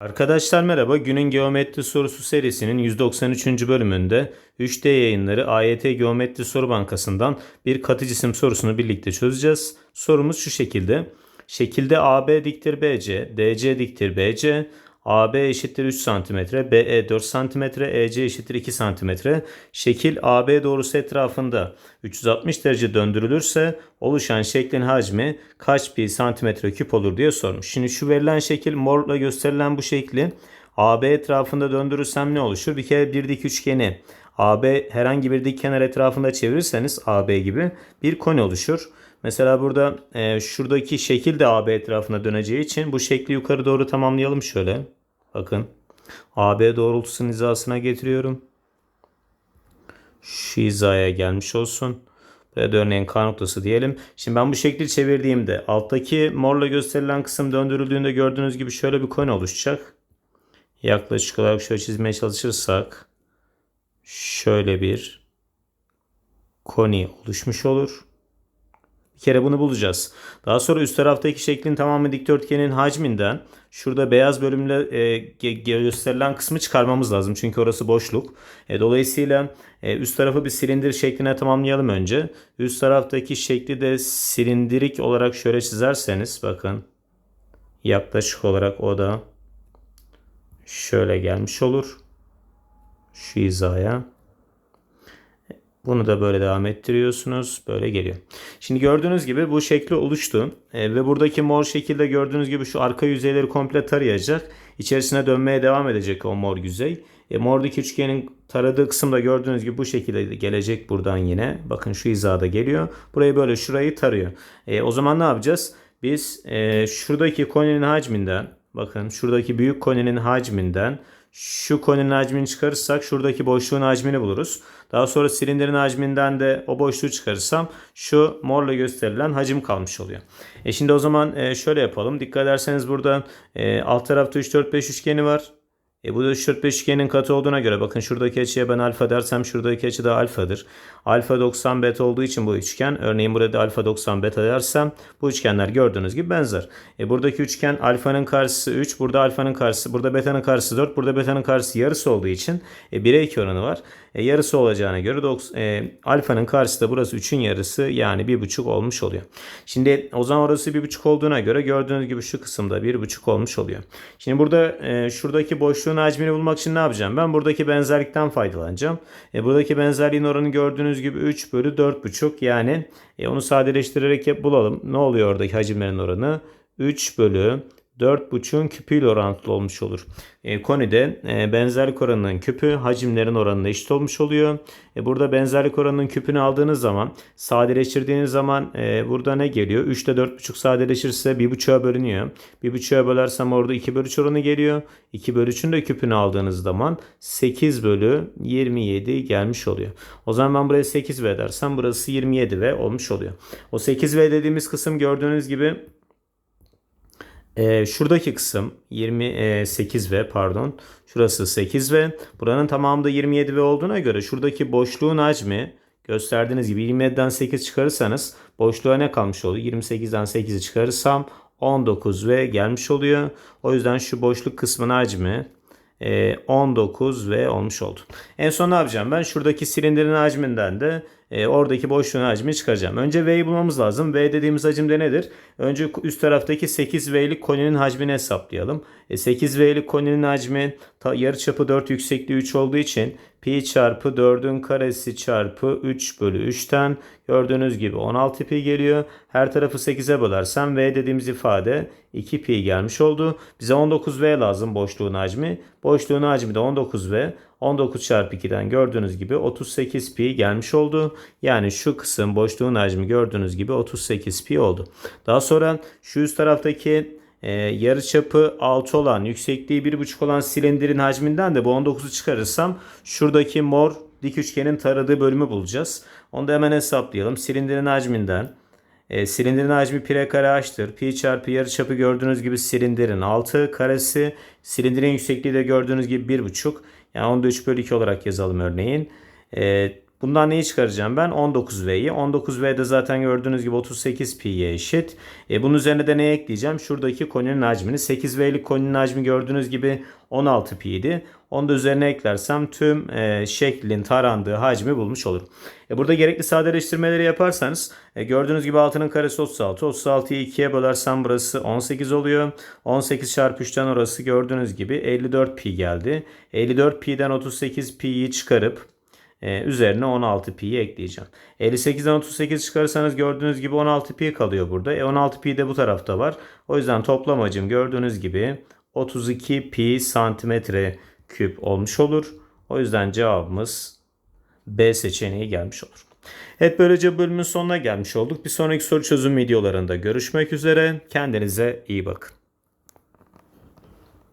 Arkadaşlar merhaba. Günün geometri sorusu serisinin 193. bölümünde 3D yayınları AYT Geometri Soru Bankası'ndan bir katı cisim sorusunu birlikte çözeceğiz. Sorumuz şu şekilde. Şekilde AB diktir BC, DC diktir BC, AB eşittir 3 cm, BE 4 cm, EC eşittir 2 cm. Şekil AB doğrusu etrafında 360 derece döndürülürse oluşan şeklin hacmi kaç pi santimetre küp olur diye sormuş. Şimdi şu verilen şekil morla gösterilen bu şekli AB etrafında döndürürsem ne oluşur? Bir kere bir dik üçgeni AB herhangi bir dik kenar etrafında çevirirseniz AB gibi bir koni oluşur. Mesela burada e, şuradaki şekil de AB etrafında döneceği için bu şekli yukarı doğru tamamlayalım şöyle. Bakın. AB doğrultusunun hizasına getiriyorum. Şu hizaya gelmiş olsun. Buraya da örneğin K noktası diyelim. Şimdi ben bu şekli çevirdiğimde alttaki morla gösterilen kısım döndürüldüğünde gördüğünüz gibi şöyle bir koni oluşacak. Yaklaşık olarak şöyle çizmeye çalışırsak şöyle bir koni oluşmuş olur. Bir kere bunu bulacağız. Daha sonra üst taraftaki şeklin tamamı dikdörtgenin hacminden şurada beyaz bölümle e, gösterilen kısmı çıkarmamız lazım. Çünkü orası boşluk. E, dolayısıyla e, üst tarafı bir silindir şekline tamamlayalım önce. Üst taraftaki şekli de silindirik olarak şöyle çizerseniz bakın yaklaşık olarak o da şöyle gelmiş olur. Şu hizaya. Bunu da böyle devam ettiriyorsunuz. Böyle geliyor. Şimdi gördüğünüz gibi bu şekli oluştu. E, ve buradaki mor şekilde gördüğünüz gibi şu arka yüzeyleri komple tarayacak. İçerisine dönmeye devam edecek o mor yüzey. E, mordaki üçgenin taradığı kısımda gördüğünüz gibi bu şekilde gelecek buradan yine. Bakın şu hizada geliyor. Burayı böyle şurayı tarıyor. E, o zaman ne yapacağız? Biz e, şuradaki koninin hacminden bakın şuradaki büyük koninin hacminden şu koninin hacmini çıkarırsak şuradaki boşluğun hacmini buluruz. Daha sonra silindirin hacminden de o boşluğu çıkarırsam şu morla gösterilen hacim kalmış oluyor. E şimdi o zaman e, şöyle yapalım. Dikkat ederseniz burada e, alt tarafta 3 4 5 üçgeni var. E bu da 3 4 5 üçgenin katı olduğuna göre bakın şuradaki açıya ben alfa dersem şuradaki açı da alfadır. Alfa 90 beta olduğu için bu üçgen örneğin burada alfa 90 beta dersem bu üçgenler gördüğünüz gibi benzer. E buradaki üçgen alfanın karşısı 3 burada alfanın karşısı burada betanın karşısı 4 burada betanın karşısı yarısı olduğu için e, 1'e 2 oranı var. E, yarısı olacağına göre e, alfanın karşısı da burası 3'ün yarısı yani 1,5 olmuş oluyor. Şimdi o zaman orası 1,5 olduğuna göre gördüğünüz gibi şu kısımda 1,5 olmuş oluyor. Şimdi burada e, şuradaki boşluğun hacmini bulmak için ne yapacağım? Ben buradaki benzerlikten faydalanacağım. E, buradaki benzerliğin oranı gördüğünüz gibi 3 bölü 4,5 yani e, onu sadeleştirerek bulalım. Ne oluyor oradaki hacimlerin oranı? 3 bölü 4.5'ün küpüyle orantılı olmuş olur. E, konide e, benzerlik oranının küpü hacimlerin oranına eşit olmuş oluyor. E, burada benzerlik oranının küpünü aldığınız zaman sadeleştirdiğiniz zaman e, burada ne geliyor? 3 ile 4.5 sadeleşirse 1.5'a bölünüyor. 1.5'a bölersem orada 2 bölü 3 oranı geliyor. 2 bölü 3'ün de küpünü aldığınız zaman 8 bölü 27 gelmiş oluyor. O zaman ben buraya 8V dersem burası 27V olmuş oluyor. O 8V dediğimiz kısım gördüğünüz gibi e, şuradaki kısım 28V pardon. Şurası 8V. Buranın tamamı da 27V olduğuna göre şuradaki boşluğun hacmi gösterdiğiniz gibi 27'den 8 çıkarırsanız boşluğa ne kalmış oluyor? 28'den 8'i çıkarırsam 19V gelmiş oluyor. O yüzden şu boşluk kısmın hacmi 19 ve olmuş oldu. En son ne yapacağım? Ben şuradaki silindirin hacminden de e, oradaki boşluğun hacmini çıkaracağım. Önce V'yi bulmamız lazım. V dediğimiz hacim de nedir? Önce üst taraftaki 8V'lik koninin hacmini hesaplayalım. E, 8V'lik koninin hacmi ta, yarıçapı 4 yüksekliği 3 olduğu için pi çarpı 4'ün karesi çarpı 3 bölü 3'ten gördüğünüz gibi 16 pi geliyor. Her tarafı 8'e bölersem V dediğimiz ifade 2 pi gelmiş oldu. Bize 19V lazım boşluğun hacmi. Boşluğun hacmi de 19V. 19 çarpı 2'den gördüğünüz gibi 38 pi gelmiş oldu. Yani şu kısım boşluğun hacmi gördüğünüz gibi 38 pi oldu. Daha sonra şu üst taraftaki e, yarı çapı 6 olan yüksekliği 1,5 olan silindirin hacminden de bu 19'u çıkarırsam şuradaki mor dik üçgenin taradığı bölümü bulacağız. Onu da hemen hesaplayalım. Silindirin hacminden e, silindirin hacmi pi kare h'tır. Pi çarpı yarı çapı gördüğünüz gibi silindirin 6 karesi. Silindirin yüksekliği de gördüğünüz gibi 1,5. Yani onu da 3 bölü 2 olarak yazalım örneğin. E, Bundan neyi çıkaracağım ben? 19V'yi. 19V de zaten gördüğünüz gibi 38Pi'ye eşit. E, bunun üzerine de ne ekleyeceğim? Şuradaki koninin hacmini. 8V'lik koninin hacmi gördüğünüz gibi 16Pi'ydi. Onu da üzerine eklersem tüm e, şeklin tarandığı hacmi bulmuş olurum. E, burada gerekli sadeleştirmeleri yaparsanız e, gördüğünüz gibi 6'nın karesi 36. 36'yı 2'ye bölersem burası 18 oluyor. 18 çarpı 3'ten orası gördüğünüz gibi 54 pi geldi. 54 pi'den 38 pi'yi çıkarıp e, üzerine 16 pi'yi ekleyeceğim. 58'den 38 çıkarırsanız gördüğünüz gibi 16 pi kalıyor burada. E 16 pi de bu tarafta var. O yüzden toplam hacim gördüğünüz gibi 32 pi santimetre küp olmuş olur. O yüzden cevabımız B seçeneği gelmiş olur. Evet böylece bölümün sonuna gelmiş olduk. Bir sonraki soru çözüm videolarında görüşmek üzere. Kendinize iyi bakın.